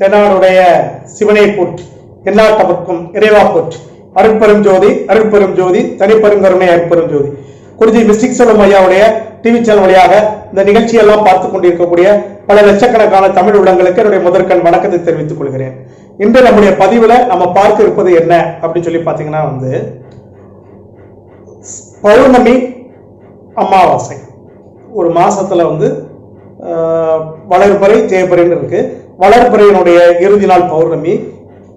தென்னாடுடைய சிவனை போற்றி எல்லா தமக்கும் இறைவா போற்றி. அருட்பெரும் ஜோதி அருட்பெரும் ஜோதி தனிப்பெருங்கருணை அருட்பெரும் ஜோதி. குருஜி மிஸ்டிக் செல்லும் ஐயாவுடைய டிவி சேனல் வழியாக இந்த நிகழ்ச்சியெல்லாம் பார்த்து கொண்டிருக்கக்கூடிய பல லட்சக்கணக்கான தமிழ் உள்ளங்களுக்கு என்னுடைய முதற்கண் வணக்கத்தை தெரிவித்துக் கொள்கிறேன். இன்று நம்முடைய பதிவுல நம்ம பார்க்க இருப்பது என்ன அப்படின்னு சொல்லி பார்த்தீங்கன்னா வந்து பௌர்ணமி அமாவாசை. ஒரு மாசத்துல வந்து வளர்பறை வளர்பிறை தேய்பிறைன்னு இருக்கு. வளர்பிறையனுடைய இறுதி நாள் பௌர்ணமி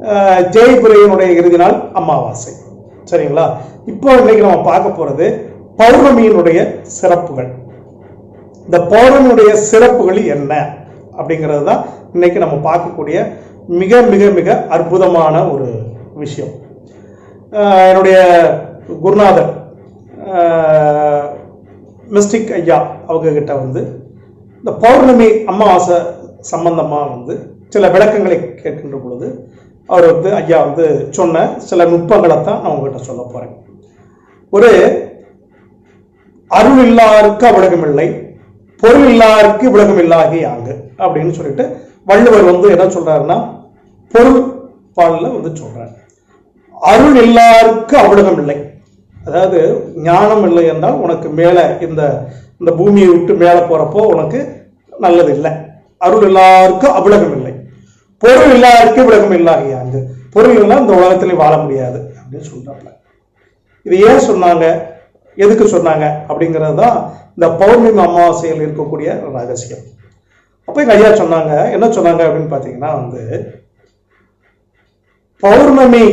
ஆஹ், இறுதி நாள் அமாவாசை. சரிங்களா? இப்போ இன்னைக்கு நம்ம பார்க்க போறது பௌர்ணமியினுடைய சிறப்புகள். இந்த பௌர்ணமியுடைய சிறப்புகள் என்ன? அப்படிங்கிறது தான் இன்னைக்கு நம்ம பார்க்கக்கூடிய மிக மிக மிக அற்புதமான ஒரு விஷயம். என்னுடைய குருநாதர் மிஸ்டிக் ஐயா அவங்க கிட்ட வந்து இந்த பௌர்ணமி அமாவாசை சம்பந்தமா வந்து சில விளக்கங்களை கேட்கின்ற பொழுது அவர் வந்து ஐயா வந்து சொன்ன சில நுட்பங்களை தான் நான் உங்ககிட்ட சொல்ல போகிறேன் ஒரு அருள் இல்லாருக்கு அவ்வளகம் இல்லை பொருள் இல்லாருக்கு விலகம் இல்லாகி ஆங்கு அப்படின்னு சொல்லிட்டு வள்ளுவர் வந்து என்ன சொல்றாருன்னா பொருள் பாடல வந்து சொல்றாரு. அருள் இல்லாருக்கு அவ்வளகம் இல்லை. அதாவது ஞானம் இல்லை என்றால் உனக்கு மேலே இந்த இந்த பூமியை விட்டு மேலே போறப்போ உனக்கு நல்லது இல்லை. அருள் எல்லாருக்கும் அவ்வளகம் இல்லை. பொருள் இல்லாருக்கு விலகம் இல்லாகியாங்க பொருள் இல்லா இந்த உலகத்திலே வாழ முடியாது அப்படின்னு சொல்றாங்க இது ஏன் சொன்னாங்க? எதுக்கு சொன்னாங்க? அப்படிங்கிறது தான் இந்த பௌர்ணமி அமாவாசையில் இருக்கக்கூடிய ரகசியம். அப்போ எங்கள் ஐயா சொன்னாங்க என்ன சொன்னாங்க அப்படின்னு பார்த்தீங்கன்னா வந்து பௌர்ணமி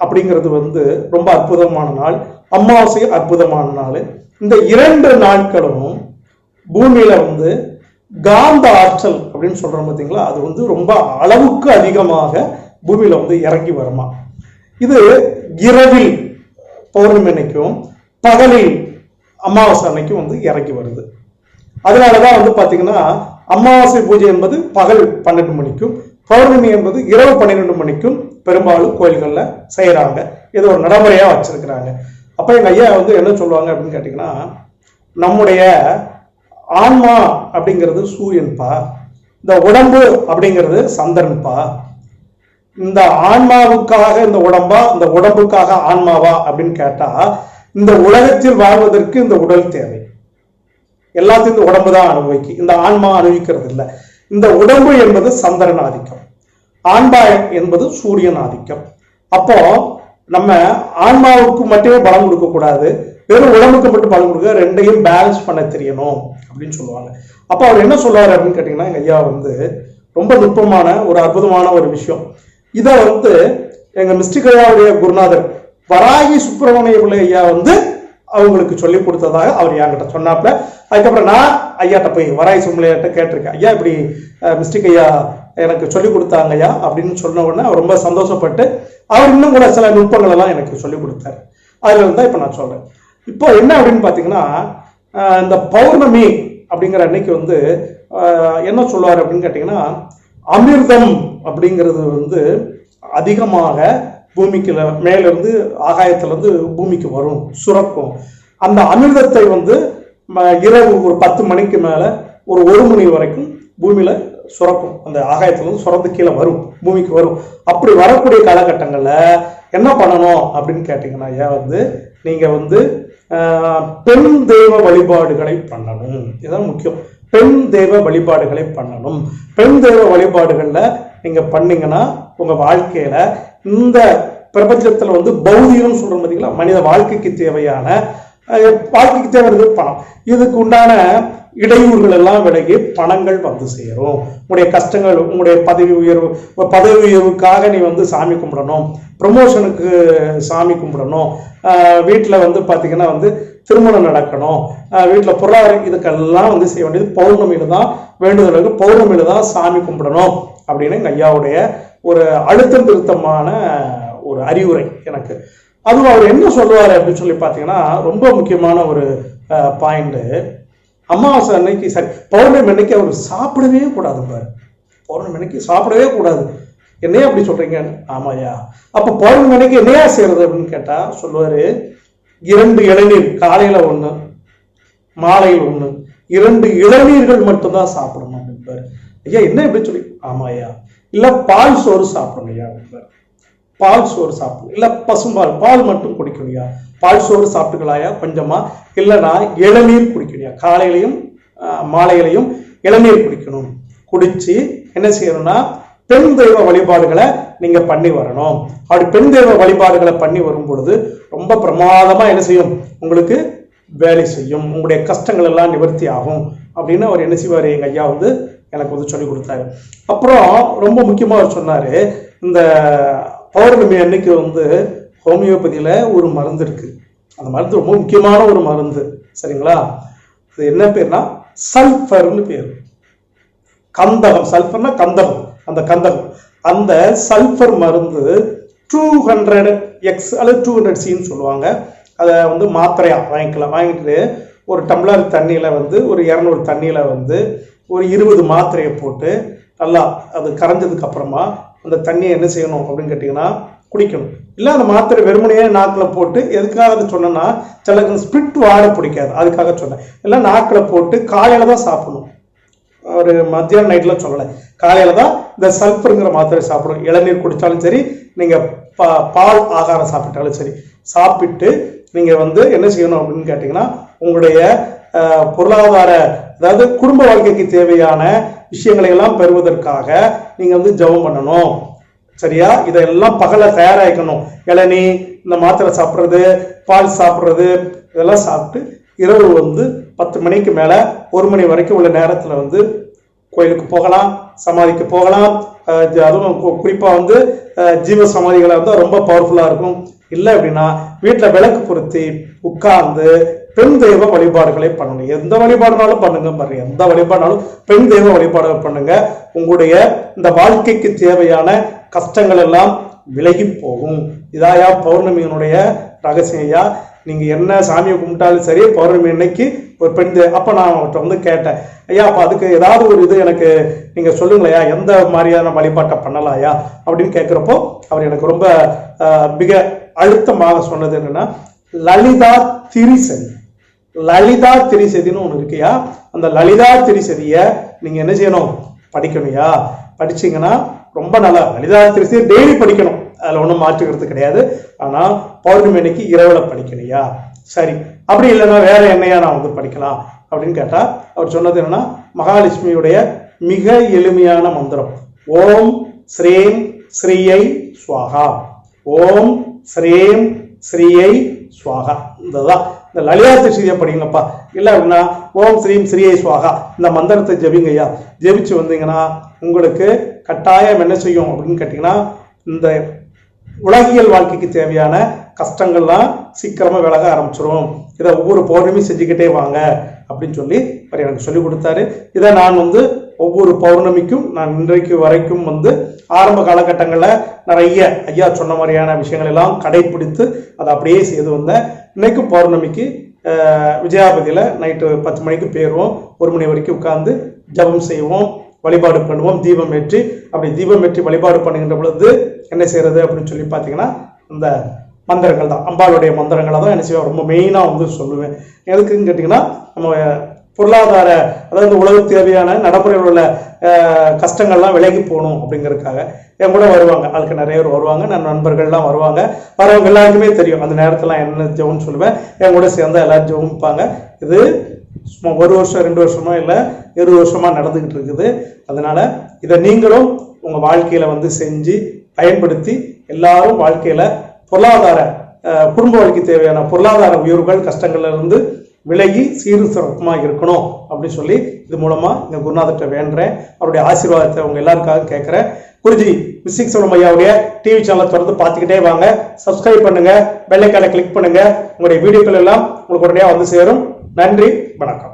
அப்படிங்கிறது வந்து ரொம்ப அற்புதமான நாள். அமாவாசை அற்புதமான நாள். இந்த இரண்டு நாட்களும் பூமியில வந்து காந்த ஆற்றல் அப்படின்னு சொல்கிறோம் பார்த்தீங்களா அது வந்து ரொம்ப அளவுக்கு அதிகமாக பூமியில் வந்து இறங்கி வருமா? இது இரவில் பௌர்ணமி அன்னைக்கும் பகலில் அமாவாசை அன்னைக்கும் வந்து இறங்கி வருது. அதனால தான் வந்து பார்த்தீங்கன்னா அமாவாசை பூஜை என்பது பகல் பன்னெண்டு மணிக்கும் பௌர்ணமி என்பது இரவு பன்னிரெண்டு மணிக்கும் பெரும்பாலும் கோயில்களில் செய்கிறாங்க இது ஒரு நடைமுறையாக வச்சுருக்கிறாங்க. அப்போ எங்கள் ஐயா வந்து என்ன சொல்லுவாங்க அப்படின்னு கேட்டிங்கன்னா நம்முடைய ஆன்மா அப்படிங்கிறது சூரியன்பா? இந்த உடம்பு அப்படிங்கிறது சந்திரன்பா? இந்த ஆன்மாவுக்காக இந்த உடம்பா இந்த உடம்புக்காக ஆன்மாவா அப்படின்னு கேட்டா இந்த உலகத்தில் வாழ்வதற்கு இந்த உடல் தேவை. எல்லாத்தையும் இந்த உடம்பு தான் அனுபவிக்கு. இந்த ஆன்மா அனுபவிக்கிறது இல்லை. இந்த உடம்பு என்பது சந்திரன் ஆதிக்கம். ஆன்மா என்பது சூரியன் ஆதிக்கம். அப்போ நம்ம ஆன்மாவுக்கு மட்டுமே பலம் கொடுக்கக்கூடாது. வெறும் உடம்புக்கு மட்டும் பால் கொடுக்க ரெண்டையும் பேலன்ஸ் பண்ண தெரியணும் அப்படின்னு சொல்லுவாங்க. அப்போ அவர் என்ன சொல்லுவாரு அப்படின்னு கேட்டீங்கன்னா எங்கள் ஐயா வந்து ரொம்ப நுட்பமான ஒரு அற்புதமான ஒரு விஷயம். இதை வந்து எங்க மிஸ்டிகையாவுடைய குருநாதர் வராகி சுப்பிரமணிய பிள்ளை ஐயா வந்து அவங்களுக்கு சொல்லி கொடுத்ததாக அவர் என்கிட்ட சொன்னாப்ல அதுக்கப்புறம் நான் ஐயாட்ட போய் வராய் சும்பிள்ளையாட்ட கேட்டிருக்கேன். ஐயா இப்படி அஹ், மிஸ்டிக் ஐயா எனக்கு சொல்லி கொடுத்தாங்க ஐயா அப்படின்னு சொன்ன உடனே அவர் ரொம்ப சந்தோஷப்பட்டு அவர் இன்னும் கூட சில நுட்பங்கள் எல்லாம் எனக்கு சொல்லி கொடுத்தாரு. அதுல இருந்தா இப்ப நான் சொல்றேன். இப்போ என்ன அப்படின்னு பார்த்தீங்கன்னா இந்த பௌர்ணமி அப்படிங்கிற அன்னைக்கு வந்து என்ன சொல்லுவார் அப்படின்னு கேட்டிங்கன்னா அமிர்தம் அப்படிங்கிறது வந்து அதிகமாக பூமிக்கு மேலிருந்து ஆகாயத்திலிருந்து பூமிக்கு வரும் சுரக்கும். அந்த அமிர்தத்தை வந்து ம- இரவு ஒரு பத்து மணிக்கு மேலே ஒரு ஒரு மணி வரைக்கும் பூமியில் சுரக்கும். அந்த ஆகாயத்துலேருந்து சுரந்து கீழே வரும் பூமிக்கு வரும். அப்படி வரக்கூடிய காலகட்டங்களில் என்ன பண்ணணும் அப்படின்னு கேட்டிங்கன்னா ஏன் வந்து நீங்கள் வந்து பெண் தெய்வ வழிபாடுகளை பண்ணணும். இதுதான் முக்கியம். பெண் தெய்வ வழிபாடுகளை பண்ணணும். பெண் தெய்வ வழிபாடுகளில் நீங்கள் பண்ணீங்கன்னா உங்கள் வாழ்க்கையில் இந்த பிரபஞ்சத்தில் வந்து பௌதிகம்னு சொல்கிற பார்த்தீங்களா மனித வாழ்க்கைக்கு தேவையான வாழ்க்கைக்கு தேவையானது பணம். இதுக்கு உண்டான இடையூறுகள் எல்லாம் விலகி பணங்கள் வந்து சேரும். உங்களுடைய கஷ்டங்கள் உங்களுடைய பதவி உயர்வு பதவி உயர்வுக்காக நீ வந்து சாமி கும்பிடணும். ப்ரமோஷனுக்கு சாமி கும்பிடணும். வீட்டில் வந்து பார்த்தீங்கன்னா வந்து திருமணம் நடக்கணும். வீட்டில் பொருளாதார இதுக்கெல்லாம் வந்து செய்ய வேண்டியது பௌர்ணமியில தான் வேண்டுதலுக்கு பௌர்ணமியில தான் சாமி கும்பிடணும் அப்படின்னு எங்கள் ஐயாவுடைய ஒரு அழுத்தம் திருத்தமான ஒரு அறிவுரை எனக்கு. அதுவும் அவர் என்ன சொல்லுவார் அப்படின்னு சொல்லி பார்த்தீங்கன்னா ரொம்ப முக்கியமான ஒரு பாயிண்ட்டு அமாவாசை அன்னைக்கு சரி பௌர்ணமி அன்னைக்கு அவர் சாப்பிடவே கூடாது பாரு. பௌர்ணமி அன்னைக்கு சாப்பிடவே கூடாது. என்னையா அப்படி சொல்றீங்க? ஆமாயா அப்ப பௌர்ணமி அன்னைக்கு என்னையா செய்யறது அப்படின்னு கேட்டா சொல்லுவாரு இரண்டு இளநீர் காலையில ஒண்ணு மாலையில் ஒண்ணு இரண்டு இளநீர்கள் மட்டும்தான் சாப்பிடணும் அப்படின்பாரு ஐயா என்ன இப்படி சொல்லி? ஆமாயா இல்லை இல்ல பால் சோறு சாப்பிடணும் ஐயா பால் சோறு சாப்பிடு. இல்ல பசும்பால் பால் மட்டும் குடிக்கணும்யா. பால் சோறு சாப்பிட்டுக்கலாயா கொஞ்சமா இல்லைன்னா இளநீர் குடிக்கணும்யா. காலையிலையும் மாலையிலையும் இளநீர் குடிக்கணும். குடிச்சு என்ன செய்யணும்னா பெண் தெய்வ வழிபாடுகளை நீங்க பண்ணி வரணும். அப்படி பெண் தெய்வ வழிபாடுகளை பண்ணி வரும் பொழுது ரொம்ப பிரமாதமா என்ன செய்யும்? உங்களுக்கு வேலை செய்யும். உங்களுடைய கஷ்டங்கள் எல்லாம் நிவர்த்தி ஆகும். அப்படின்னு அவர் என்ன செய்வார்? எங்க ஐயா வந்து எனக்கு வந்து சொல்லி கொடுத்தாரு. அப்புறம் ரொம்ப முக்கியமாக அவர் சொன்னாரு இந்த பௌர்ணமி அன்னைக்கு வந்து ஹோமியோபதியில் ஒரு மருந்து இருக்குது அந்த மருந்து ரொம்ப முக்கியமான ஒரு மருந்து. சரிங்களா? அது என்ன பேர்னா சல்ஃபர்னு பேர். கந்தகம் சல்ஃபர்னா கந்தகம் அந்த கந்தகம். அந்த சல்ஃபர் மருந்து டூ ஹண்ட்ரட் எக்ஸ் அல்லது டூ ஹண்ட்ரட் சின்னு சொல்லுவாங்க. அதை வந்து மாத்திரையாக வாங்கிக்கலாம். வாங்கிட்டு ஒரு டம்ளர் தண்ணியில் வந்து ஒரு இரநூறு தண்ணியில் வந்து ஒரு இருபது மாத்திரையை போட்டு நல்லா அது கரைஞ்சதுக்கு அப்புறமா அந்த தண்ணியை என்ன செய்யணும் அப்படின்னு கேட்டிங்கன்னா குடிக்கணும். இல்லை அந்த மாத்திரை வெறுமனையே நாக்கில் போட்டு எதுக்காக அதை சொன்னேன்னா சிலருக்கு ஸ்பிரிட் வாட பிடிக்காது. அதுக்காக சொன்னேன். இல்லை நாக்கில் போட்டு காலையில் தான் சாப்பிடணும். ஒரு மத்தியானம் நைட்டில் சொல்லலை. காலையில் தான் இந்த சல்ஃபருங்கிற மாத்திரை சாப்பிடணும். இளநீர் குடித்தாலும் சரி நீங்கள் பா பால் ஆகாரம் சாப்பிட்டாலும் சரி சாப்பிட்டு நீங்கள் வந்து என்ன செய்யணும் அப்படின்னு கேட்டிங்கன்னா உங்களுடைய பொருளாதார அதாவது குடும்ப வாழ்க்கைக்கு தேவையான விஷயங்களை எல்லாம் பெறுவதற்காக நீங்கள் வந்து ஜெபம் பண்ணணும். சரியா? இதெல்லாம் பகல தயாராகிக்கணும். இளநீ இந்த மாத்திரை சாப்பிட்றது பால் சாப்பிட்றது இதெல்லாம் சாப்பிட்டு இரவு வந்து பத்து மணிக்கு மேலே ஒரு மணி வரைக்கும் உள்ள நேரத்தில் வந்து கோயிலுக்கு போகலாம் சமாதிக்கு போகலாம். அதுவும் கு- வந்து ஜீவ சமாதிகளாக இருந்தால் ரொம்ப பவர்ஃபுல்லாக இருக்கும். இல்லை அப்படின்னா வீட்டில் விளக்கு பொருத்தி உட்கார்ந்து பெண் தெய்வ வழிபாடுகளை பண்ணணும் எந்த வழிபாடுனாலும் பண்ணுங்க பாருங்க எந்த வழிபாடுனாலும் பெண் தெய்வ வழிபாடு பண்ணுங்க. உங்களுடைய இந்த வாழ்க்கைக்கு தேவையான கஷ்டங்கள் எல்லாம் விலகி போகும். இதாயா பௌர்ணமியினுடைய ரகசியா நீங்க என்ன சாமியை கும்பிட்டாலும் சரி பௌர்ணமி அன்னைக்கு ஒரு பெண் அப்போ அப்ப நான் அவர்கிட்ட வந்து கேட்டேன். ஐயா அப்ப அதுக்கு ஏதாவது ஒரு இது எனக்கு நீங்க சொல்லுங்களையா எந்த மாதிரியான வழிபாட்டை பண்ணலாயா அப்படின்னு கேட்குறப்போ அவர் எனக்கு ரொம்ப மிக அழுத்தமாக சொன்னது என்னன்னா லலிதா திரிசன். லலிதா திரிசதின்னு ஒன்று இருக்கையா? அந்த லலிதா திரிசதியை நீங்கள் என்ன செய்யணும்? படிக்கணும்யா. படிச்சீங்கன்னா ரொம்ப நல்லா லலிதா திரிசதி டெய்லி படிக்கணும். அதில் ஒன்றும் மாற்றுக்கிறது கிடையாது. ஆனால் பௌர்ணமி இரவில் இரவுல படிக்கணும்யா. சரி. அப்படி இல்லைன்னா வேற என்னையா நான் வந்து படிக்கலாம்? அப்படின்னு கேட்டால் அவர் சொன்னது என்னன்னா மகாலட்சுமியுடைய மிக எளிமையான மந்திரம். ஓம் ஸ்ரீம் ஸ்ரீயை ஸ்வாகா. ஓம் ஸ்ரீம் ஸ்ரீயை சுவாகா. இதுதான் இந்த லலிதா ஸ்ரீயை படிங்கப்பா இல்லை அப்படின்னா ஓம் ஸ்ரீம் ஸ்ரீயை சுவாகா. இந்த மந்திரத்தை ஜெபிங்கய்யா. ஜெபிச்சு வந்தீங்கன்னா உங்களுக்கு கட்டாயம் என்ன செய்யும் அப்படின்னு கேட்டிங்கன்னா இந்த உலகியல் வாழ்க்கைக்கு தேவையான கஷ்டங்கள்லாம் சீக்கிரமாக விலக ஆரம்பிச்சிடும் இதை ஒவ்வொரு பௌர்ணமியும் செஞ்சுக்கிட்டே வாங்க அப்படின்னு சொல்லி அவர் எனக்கு சொல்லி கொடுத்தாரு. இதை நான் வந்து ஒவ்வொரு பௌர்ணமிக்கும் நான் இன்றைக்கு வரைக்கும் வந்து ஆரம்ப காலகட்டங்களில் நிறைய ஐயா சொன்ன மாதிரியான விஷயங்கள் எல்லாம் கடைபிடித்து அதை அப்படியே செய்து வந்தேன். இன்னைக்கும் பௌர்ணமிக்கு விஜயாபதியில் நைட்டு பத்து மணிக்கு போயிடுவோம் ஒரு மணி வரைக்கும் உட்கார்ந்து ஜெபம் செய்வோம் வழிபாடு பண்ணுவோம் தீபம் ஏற்றி அப்படி தீபம் ஏற்றி வழிபாடு பண்ணுகின்ற பொழுது என்ன செய்யறது அப்படின்னு சொல்லி பார்த்தீங்கன்னா இந்த மந்திரங்கள் தான். அம்பாளுடைய மந்திரங்களை தான் என்ன செய்வேன்? ரொம்ப மெயினாக வந்து சொல்லுவேன். எதுக்குன்னு கேட்டிங்கன்னா நம்ம பொருளாதார அதாவது உலக தேவையான நடைமுறையில் உள்ள கஷ்டங்கள்லாம் விலகி போகணும் அப்படிங்கிறதுக்காக என் கூட வருவாங்க. அதுக்கு நிறைய பேர் வருவாங்க. நான் நண்பர்கள்லாம் வருவாங்க. வரவங்க எல்லாருக்குமே தெரியும். அந்த நேரத்தில் என்ன ஜெபம்னு சொல்லுவேன். என் கூட சேர்ந்தா எல்லாரும் ஜெபிப்பாங்க இது சும்மா ஒரு வருஷம் ரெண்டு வருஷமோ இல்லை இருபது வருஷமா நடந்துக்கிட்டு இருக்குது. அதனால இதை நீங்களும் உங்கள் வாழ்க்கையில் வந்து செஞ்சு பயன்படுத்தி எல்லாரும் வாழ்க்கையில் பொருளாதார குடும்ப வாழ்க்கை தேவையான பொருளாதார உயர்வுகள் கஷ்டங்கள்ல இருந்து விலகி சீரும் சிறப்புமா இருக்கணும் அப்படின்னு சொல்லி இது மூலமா இந்த குருநாதர்கிட்ட வேண்டுறேன். அவருடைய ஆசீர்வாதத்தை அவங்க எல்லாருக்காக கேட்கிறேன். குருஜி மிஸ்ஸிங் சொல்லும் ஐயாவுடைய டிவி சேனலை தொடர்ந்து பார்த்துக்கிட்டே வாங்க. சப்ஸ்கிரைப் பண்ணுங்க. பெல்லைக்கான கிளிக் பண்ணுங்க. உங்களுடைய வீடியோக்கள் எல்லாம் உங்களுக்கு உடனடியாக வந்து சேரும். நன்றி வணக்கம்.